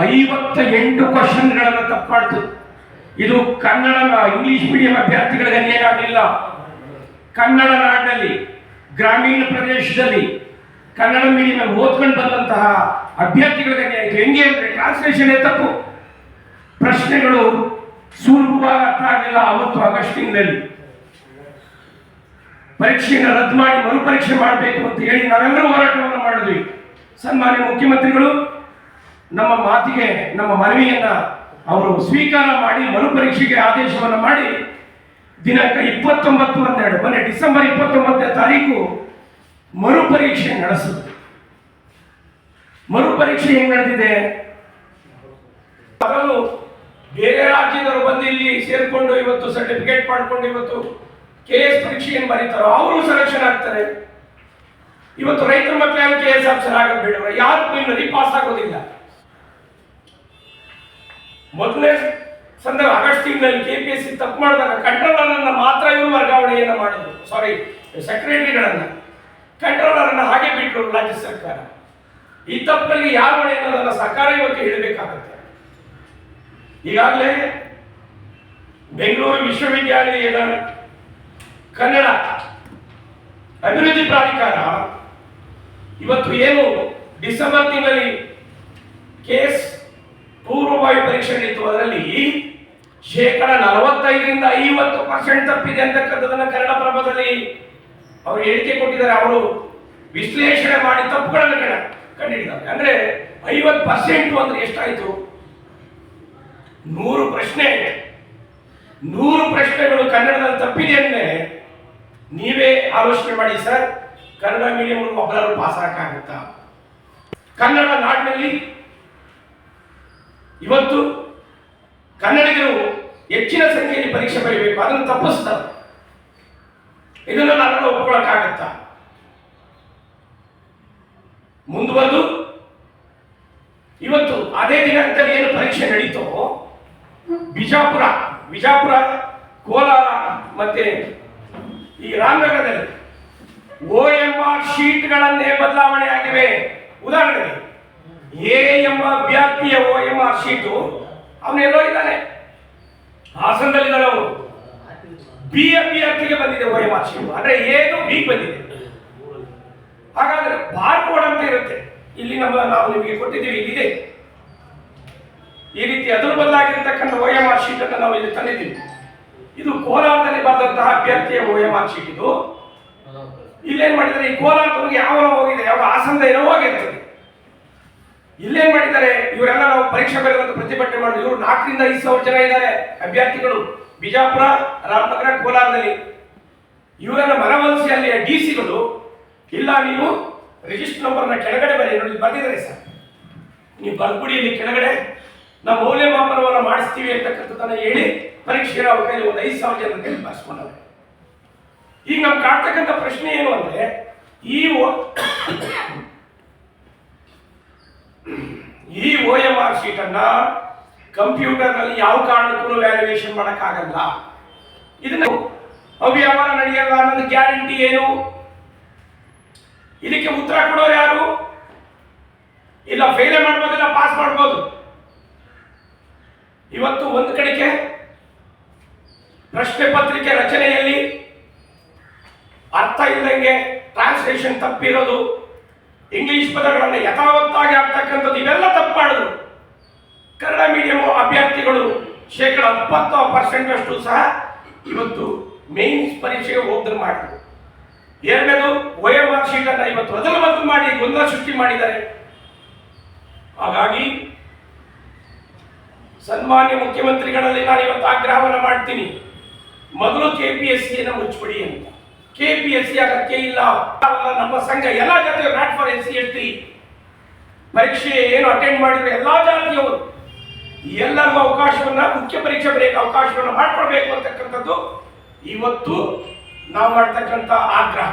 ಐವತ್ತ ಎಂಟು ಕ್ವಶನ್ಗಳನ್ನು ತಪ್ಪಾಡ್ತು. ಇದು ಕನ್ನಡ, ಇಂಗ್ಲಿಷ್ ಮೀಡಿಯಂ ಅಭ್ಯರ್ಥಿಗಳಿಗೆ ಅನ್ಯಾಯ ಆಗಲಿಲ್ಲ. ಕನ್ನಡ ನಾಡಿನಲ್ಲಿ, ಗ್ರಾಮೀಣ ಪ್ರದೇಶದಲ್ಲಿ ಕನ್ನಡ ಮೀಡಿಯಂ ಓದ್ಕೊಂಡು ಬಂದಂತಹ ಅಭ್ಯರ್ಥಿಗಳಿಗೆ ಆಯಿತು. ಹೆಂಗೆ ಅಂದರೆ ಟ್ರಾನ್ಸ್ಲೇಷನ್ ತಪ್ಪು. ಪ್ರಶ್ನೆಗಳು ಸುಲಭವಾಗಿ ಅರ್ಥ ಆಗಲಿಲ್ಲ ಅವತ್ತು ಆಗಸ್ಟ್ ತಿಂಗಳಲ್ಲಿ. ಪರೀಕ್ಷೆಯನ್ನು ರದ್ದು ಮಾಡಿ ಮರುಪರೀಕ್ಷೆ ಮಾಡಬೇಕು ಅಂತ ಹೇಳಿ ನಾವೆಲ್ಲರೂ ಹೋರಾಟವನ್ನು ಮಾಡಿದ್ವಿ. ಸನ್ಮಾನ್ಯ ಮುಖ್ಯಮಂತ್ರಿಗಳು ನಮ್ಮ ಮಾತಿಗೆ, ನಮ್ಮ ಮನವಿಯನ್ನ ಅವರು ಸ್ವೀಕಾರ ಮಾಡಿ ಮರುಪರೀಕ್ಷೆಗೆ ಆದೇಶವನ್ನು ಮಾಡಿ ದಿನಾಂಕ ಇಪ್ಪತ್ತೊಂಬತ್ತು ಹನ್ನೆರಡು, ಮೊನ್ನೆ ಡಿಸೆಂಬರ್ ಇಪ್ಪತ್ತೊಂಬತ್ತನೇ ತಾರೀಕು ಮರುಪರೀಕ್ಷೆ ನಡೆಸುತ್ತೆ ಮರುಪರೀಕ್ಷೆ ಹೆಂಗ್ ನಡೆದಿದೆ? ಬೇರೆ ರಾಜ್ಯದವರು ಬಂದು ಇಲ್ಲಿ ಸೇರಿಕೊಂಡು ಇವತ್ತು ಸರ್ಟಿಫಿಕೇಟ್ ಮಾಡ್ಕೊಂಡು ಇವತ್ತು ಕೆ ಎಸ್ ಪರೀಕ್ಷೆಯನ್ನು ಬರೀತಾರೋ ಅವರು ಸೆಲೆಕ್ಷನ್ ಆಗ್ತಾರೆ. ಇವತ್ತು ರೈತರ ಮಕ್ಕಳು ಕೆ ಎಸ್ ಆಫೀಸರ್ ಆಗೋದು ಬೇಡವ ಯಾರು ಪಾಸ್ ಆಗೋದಿಲ್ಲ. ಮೊದಲನೇ ಸಂದರ್ಭ, ಆಗಸ್ಟ್ ತಿಂಗಳಲ್ಲಿ ಕೆ ಪಿ ಎಸ್ ಸಿ ತಪ್ಪು ಮಾಡಿದಾಗ ಕಂಟ್ರೋಲರ್ ಅನ್ನ ಮಾತ್ರ ಇವರು ವರ್ಗಾವಣೆಯನ್ನು ಮಾಡಿದ್ರು. ಸಾರಿ ಸೆಕ್ರೆಟರಿಗಳನ್ನ ಕಂಟ್ರೋಲರ್ ಅನ್ನ ಹಾಗೆ ಬಿಟ್ಟರು ರಾಜ್ಯ ಸರ್ಕಾರ. ಈ ತಪ್ಪಲ್ಲಿ ಯಾರು ಹೊಣೆ ಅನ್ನೋದನ್ನ ಸರ್ಕಾರ ಇವತ್ತು ಹೇಳಬೇಕಾಗುತ್ತೆ. ಈಗಾಗಲೇ ಬೆಂಗಳೂರು ವಿಶ್ವವಿದ್ಯಾಲಯದ ಕನ್ನಡ ಅಭಿವೃದ್ಧಿ ಪ್ರಾಧಿಕಾರ ಇವತ್ತು ಏನು ಡಿಸೆಂಬರ್ ತಿಂಗಳಲ್ಲಿ ಕೇಸ್ ಪೂರ್ವಭಾವಿ ಪರೀಕ್ಷೆ ನಡೀತು ಅದರಲ್ಲಿ ಶೇಕಡ ನಲವತ್ತೈದರಿಂದ ಐವತ್ತು ಪರ್ಸೆಂಟ್ ತಪ್ಪಿದೆ ಕನ್ನಡ ಪ್ರಭದಲ್ಲಿ ಅವರು ಹೇಳಿಕೆ ಕೊಟ್ಟಿದ್ದಾರೆ. ಅವರು ವಿಶ್ಲೇಷಣೆ ಮಾಡಿ ತಪ್ಪುಗಳನ್ನು ಕಂಡ ಕಂಡಿದ್ದಾರೆ ಅಂದ್ರೆ ಐವತ್ತು ಪರ್ಸೆಂಟ್ ಅಂದ್ರೆ ಎಷ್ಟಾಯಿತು? ನೂರು ಪ್ರಶ್ನೆ ನೂರು ಪ್ರಶ್ನೆಗಳು ಕನ್ನಡದಲ್ಲಿ ತಪ್ಪಿದೆ ಅಂದ್ರೆ ನೀವೇ ಆಲೋಚನೆ ಮಾಡಿ, ಸರ್. ಕನ್ನಡ ಮೀಡಿಯಂ ಒಬ್ಬರಲ್ಲೂ ಪಾಸ್ ಹಾಕಾಗುತ್ತಾ ಕನ್ನಡ ನಾಡಿನಲ್ಲಿ ಇವತ್ತು ಕನ್ನಡಿಗರು ಹೆಚ್ಚಿನ ಸಂಖ್ಯೆಯಲ್ಲಿ ಪರೀಕ್ಷೆ ಬರೀಬೇಕು. ಅದನ್ನು ತಪ್ಪಿಸ್ತಾರೆ. ಇದನ್ನು ನಾನು ಒಪ್ಕೊಳ್ಳೋಕ್ಕಾಗತ್ತಾ? ಮುಂದುವರೆದು, ಇವತ್ತು ಅದೇ ದಿನಾಂಕದಲ್ಲಿ ಏನು ಪರೀಕ್ಷೆ ನಡೀತೋ, ಬಿಜಾಪುರ ಬಿಜಾಪುರ, ಕೋಲಾರ ಮತ್ತೆ ಈ ರಾಮನಗರದಲ್ಲಿ ಓ ಎಂಬ ಶೀಟ್ಗಳನ್ನೇ ಬದಲಾವಣೆ ಆಗಿವೆ. ಉದಾಹರಣೆಗೆ ಎ ಎಂಬ ಅಭ್ಯರ್ಥಿಯ ಓ ಎಂಬ ಶೀಟು ಅವನೆಲ್ಲೋ ಇದ್ದಾನೆ. ಹಾಸನದಲ್ಲಿದ್ದಾನೆ ಅವನು. ಬಿ ಅಭ್ಯರ್ಥಿಗೆ ಬಂದಿದೆ ಓ ಎಂ ಆರ್ ಶೀಟು. ಅಂದ್ರೆ ಏನು ಬಿ ಬಂದಿದೆ. ಹಾಗಾದ್ರೆ ಬಾರ್ ಕೋಡ್ ಅಂತ ಇರುತ್ತೆ. ಇಲ್ಲಿ ನಮ್ಮ ನಾವು ನಿಮಗೆ ಕೊಟ್ಟಿದ್ದೀವಿ, ಇಲ್ಲಿದೆ. ಈ ರೀತಿ ಅದರ ಬದಲಾಗಿರ್ತಕ್ಕಂಥ ಓ ಎಂ ಆರ್ ಶೀಟ್ ಅನ್ನು ನಾವು ಇಲ್ಲಿ ತಂದಿದ್ದೀವಿ. ಇದು ಕೋಲಾರದಲ್ಲಿ ಬಂದಂತಹ ಅಭ್ಯರ್ಥಿಯ ಓ ಎಂ ಆರ್ ಶೀಟ್ ಇದು. ಇಲ್ಲೇನ್ ಮಾಡಿದ್ರೆ ಈ ಕೋಲಾರದವ್ರಿಗೆ ಯಾವ ಹೋಗಿದೆ, ಯಾವ ಹಾಸನದ ಇರೋ ಮಾಡಿದ್ದಾರೆ. ಇವರೆಲ್ಲ ನಾವು ಪರೀಕ್ಷೆ ಬರೆಯುವಂತ ಪ್ರತಿಭಟನೆ ಮಾಡಿದ್ರು ಇವರು ನಾಲ್ಕರಿಂದ ಐದು ಸಾವಿರ ಜನ ಇದ್ದಾರೆ ಅಭ್ಯರ್ಥಿಗಳು. ಬಿಜಾಪುರ, ರಾಮನಗರ, ಕೋಲಾರದಲ್ಲಿ. ಇವರನ್ನ ಮನವೊಲಿಸಿ ಅಲ್ಲಿ ಡಿ ಸಿಗಳು ಇಲ್ಲ, ನೀವು ರಿಜಿಸ್ಟರ್ ನಂಬರ್ನ ಕೆಳಗಡೆ ಬರೀ ನೋಡಿ, ಬರ್ದಿದ್ದಾರೆ ಸರ್. ನೀವು ಬರ್ಬಿಡಿ ಇಲ್ಲಿ ಕೆಳಗಡೆ. ನಾವು ಮೌಲ್ಯಮಾಪನವನ್ನು ಮಾಡಿಸ್ತೀವಿ ಅಂತಕ್ಕಂಥದ್ದನ್ನ ಹೇಳಿ ಪರೀಕ್ಷೆಗೆ ಅವ್ರ ಕೈಲಿ ಒಂದು ಐದು ಸಾವಿರ ಜನ ಕೈಲಿ ಈಗ ನಮ್ಗೆ ಕಾಡ್ತಕ್ಕಂಥ ಪ್ರಶ್ನೆ ಏನು ಅಂದ್ರೆ, ಈ ಈ ಓ ಎಂ ಆರ್ ಕಂಪ್ಯೂಟರ್ನಲ್ಲಿ ಕಂಪ್ಯೂಟರ್ನಲ್ಲಿ ಯಾವ ಕಾರಣಕ್ಕೂ ವ್ಯಾಲ್ಯೂಯೇಷನ್ ಮಾಡೋಕ್ಕಾಗಲ್ಲ. ಇದನ್ನು ಅವ್ಯವಹಾರ ನಡೆಯಲ್ಲ ಅನ್ನೋದು ಗ್ಯಾರಂಟಿ ಏನು? ಇದಕ್ಕೆ ಉತ್ತರ ಕೊಡೋರು ಯಾರು? ಇಲ್ಲ ಫೇಲ್ ಮಾಡ್ಬೋದು ಇಲ್ಲ ಪಾಸ್ ಮಾಡ್ಬೋದು. ಇವತ್ತು ಒಂದು ಕಡೆಗೆ ಪ್ರಶ್ನೆ ಪತ್ರಿಕೆ ರಚನೆಯಲ್ಲಿ ಅರ್ಥ ಇಲ್ಲದಂಗೆ ಟ್ರಾನ್ಸ್ಲೇಷನ್ ತಪ್ಪಿರೋದು ಇಂಗ್ಲಿಷ್ ಪದಗಳನ್ನು ಯಥಾವತ್ತಾಗಿ ಆಗ್ತಕ್ಕಂಥದ್ದು ಇವೆಲ್ಲ ತಪ್ಪು ಮಾಡಿದ್ರು. ಕನ್ನಡ ಮೀಡಿಯಂ ಅಭ್ಯರ್ಥಿಗಳು ಶೇಕಡ ಇಪ್ಪತ್ತು ಪರ್ಸೆಂಟ್ ಅಷ್ಟು ಸಹ ಇವತ್ತು ಮೇನ್ಸ್ ಪರೀಕ್ಷೆಗೆ ಹೋಗ್ದ್ರೆ ಮಾಡಿದ್ರು. ಎರಡನೇದು ಒ ಶೀಟನ್ನು ಇವತ್ತು ಮೊದಲು ಮೊದಲು ಮಾಡಿ ಗೊಂದಲ ಸೃಷ್ಟಿ ಮಾಡಿದ್ದಾರೆ. ಹಾಗಾಗಿ ಸನ್ಮಾನ್ಯ ಮುಖ್ಯಮಂತ್ರಿಗಳಲ್ಲಿ ನಾನು ಇವತ್ತು ಆಗ್ರಹವನ್ನು ಮಾಡ್ತೀನಿ. ಮೊದಲು ಕೆ ಪಿ ಎಸ್ ಸಿಯನ್ನು ಮುಚ್ಚಿಬಿಡಿ ಅಂತ. ಕೆ ಪಿ ಎಸ್ ಸಿ ಆಗಕ್ಕೆ ಇಲ್ಲ. ನಮ್ಮ ಸಂಘ ಎಲ್ಲ ಜಾತಿಯ not for S C S T ಪರೀಕ್ಷೆ ಏನು ಅಟೆಂಡ್ ಮಾಡಿದ್ರೆ ಎಲ್ಲ ಜಾತಿಯವರು ಎಲ್ಲರಿಗೂ ಅವಕಾಶವನ್ನ, ಮುಖ್ಯ ಪರೀಕ್ಷೆ ಬರೆಯಕ್ಕೆ ಅವಕಾಶವನ್ನು ಮಾಡ್ಕೊಡ್ಬೇಕು ಅಂತಕ್ಕಂಥದ್ದು ಇವತ್ತು ನಾವು ಮಾಡ್ತಕ್ಕಂಥ ಆಗ್ರಹ.